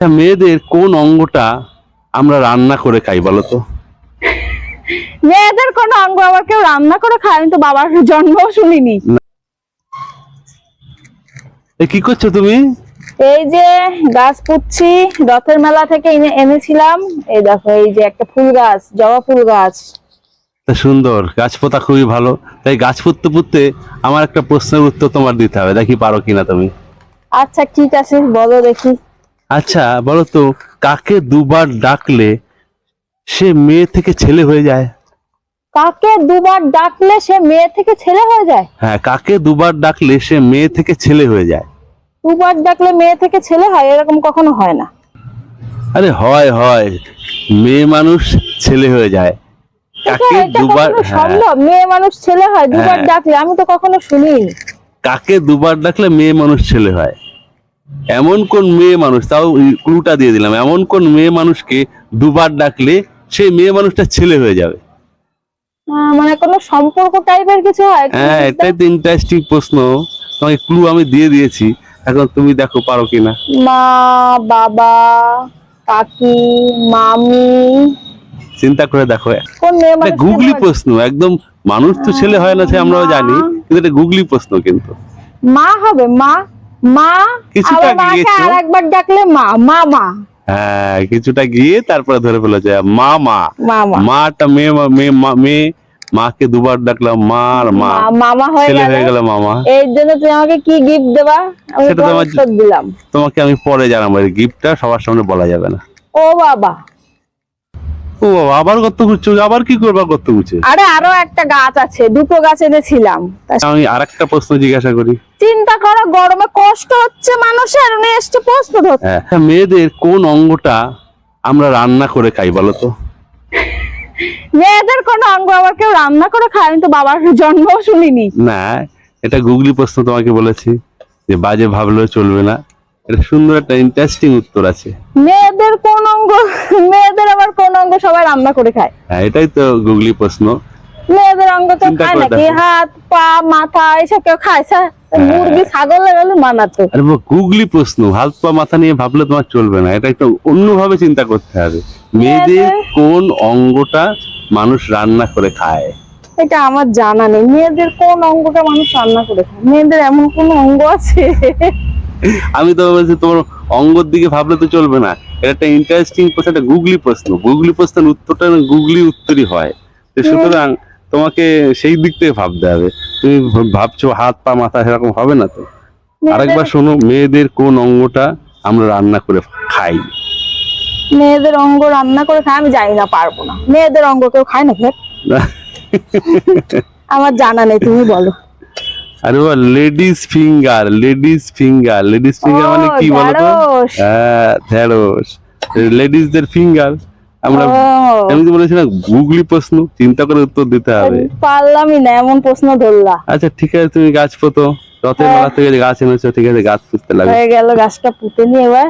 আচ্ছা, মেয়েদের কোন অঙ্গটা আমরা রান্না করে খাই বলো তো? মেয়েদের কোনো অঙ্গ আবার কেউ রান্না করে খায়? আমি তো বাবার জন্ম শুনিনি। কি করছ তুমি? এই যে গাছ পুচ্ছি রথের মেলা থেকে এনে- এনেছিলাম। এই দেখো এই যে একটা ফুল গাছ জবা ফুল গাছ। তা সুন্দর গাছ পোতা খুবই ভালো। তাই গাছ পুঁততে পুঁততে আমার একটা প্রশ্নের উত্তর তোমার দিতে হবে দেখি পারো কিনা তুমি। আচ্ছা ঠিক আছে বলো দেখি। আচ্ছা বলো তো কাকে দুবার ডাকলে সে মেয়ে থেকে ছেলে হয়ে যায়? কাকে দুবার ডাকলে সে মেয়ে থেকে ছেলে হয়ে যায়? হ্যাঁ কাকে দুবার ডাকলে সে মেয়ে থেকে ছেলে হয়ে যায়? দুবার ডাকলে মেয়ে থেকে ছেলে হয় এরকম কখনো হয় না। আরে হয় হয় মেয়ে মানুষ ছেলে হয়ে যায়। কাকে দুবার হ্যাঁ, সম্ভব? মেয়ে মানুষ ছেলে হয় দুবার হ্যাঁ। ডাকলে আমি তো কখনো শুনিনি। কাকে দুবার ডাকলে মেয়ে মানুষ ছেলে হয়? এমন কোন মেয়ে মানুষ তাও ক্লুটা দিয়ে দিলাম এমন কোন মেয়ে মানুষকে দুবার ডাকলে সেই মেয়ে মানুষটা ছেলে হয়ে যাবে। মানে কোনো সম্পর্ক টাইপের কিছু হয়? হ্যাঁ এটাই তো ইন্টারেস্টিং প্রশ্ন। তোমাকে ক্লু আমি দিয়ে দিয়েছি। এখন তুমি দেখো পারো কিনা। মা বাবা কাকি মামি। চিন্তা করে দেখো। গুগলি প্রশ্ন একদম মানুষ তো ছেলে হয় না সে আমরাও জানি কিন্তু এটা গুগলি প্রশ্ন কিন্তু। মা হবে মা। মা কিছুটা গিয়েছো। আর ডাকলে মা মা মা। হ্যাঁ কিছুটা গিয়ে তারপরে ধরে ফেলেছে মা মা। মা মা। মাটা মেয়ে মেয়ে মেয়ে মাকে দুবার ডাকলাম মা আর মা। মা- মামা ছেলে হয়ে গেল মামা। এর জন্য তুমি আমাকে কি গিফট দেবা? আমি সেটা তো তোমার আমার- উত্তর দিলাম। তোমাকে আমি পরে জানাব গিফটটা সবার সামনে বলা যাবে না। ও বাবা। ও বাবা, আবার কত গুচ্ছে আবার কি করবা কত গুছে আরে আরও একটা গাছ আছে দুটো গাছ আমি আর একটা প্রশ্ন জিজ্ঞাসা করি। চিন্তা করো গরমে কষ্ট হচ্ছে মানুষের উনি এসছে প্রশ্ন ধরতে। হ্যাঁ। মেয়েদের কোন অঙ্গটা আমরা রান্না করে খাই বলো তো? মেয়েদের কোনো অঙ্গ আবার কেউ রান্না করে খায়? আমি তো বাবার জন্ম শুনিনি। না এটা গুগলি প্রশ্ন তোমাকে বলেছি যে বাজে ভাবলেও চলবে না। এটা সুন্দর একটা ইন্টারেস্টিং উত্তর আছে। মেয়েদের কোন অঙ্গ মেয়েদের আবার কোন সবাই রান্না করে খায় হ্যাঁ এটাই তো গুগলি প্রশ্ন। মেয়েদের অঙ্গ চিন্তা খায় নাকি? হাত পা মাথা এসব কেউ খায়? স্যার হ্যাঁ। মুরগি ছাগল গেলে মানাতো। আরে গুগলি প্রশ্ন। হাত পা মাথা নিয়ে ভাবলে তোমার চলবে না। এটা একটু অন্যভাবে চিন্তা করতে হবে। মেয়েদের- কোন অঙ্গটা মানুষ রান্না করে খায়? এটা আমার জানা নেই। মেয়েদের কোন অঙ্গটা মানুষ রান্না করে খায়? মেয়েদের এমন কোন অঙ্গ আছে? আমি তো বলছি তোমার অঙ্গর দিকে ভাবলে তো চলবে না। এটা একটা ইন্টারেস্টিং প্রশ্ন একটা গুগলি প্রশ্ন। গুগলি প্রশ্নের উত্তরটা গুগলি উত্তরই হয়। তো সুতরাং তোমাকে সেই দিক থেকে ভাবতে হবে। তুমি ভাবছ হাত পা মাথা সেরকম হবে না তো? আরেকবার শোনো মেয়েদের কোন অঙ্গটা আমরা রান্না করে খাই? মেয়েদের অঙ্গ রান্না করে খাই আমি জানি না পারব না। মেয়েদের অঙ্গ কেউ খায় না আমার জানা নেই তুমি বলো। আরে ladies finger ladies finger ladies finger মানে কি বলতো? হ্যাঁ ঢেঁড়স লেডিসদের ফিঙ্গার। আমরা আমি তো বলেছি না গুগলি প্রশ্ন চিন্তা করে উত্তর দিতে হবে। পারলামই না এমন প্রশ্ন ধরলা। আচ্ছা ঠিক আছে তুমি গাছ পোতো। রথের মালা মেলা থেকে গাছ এনেছো ঠিক আছে গাছ পুঁততে লাগবে। হয়ে গেল গাছটা পুঁতে নিয়ে এবার।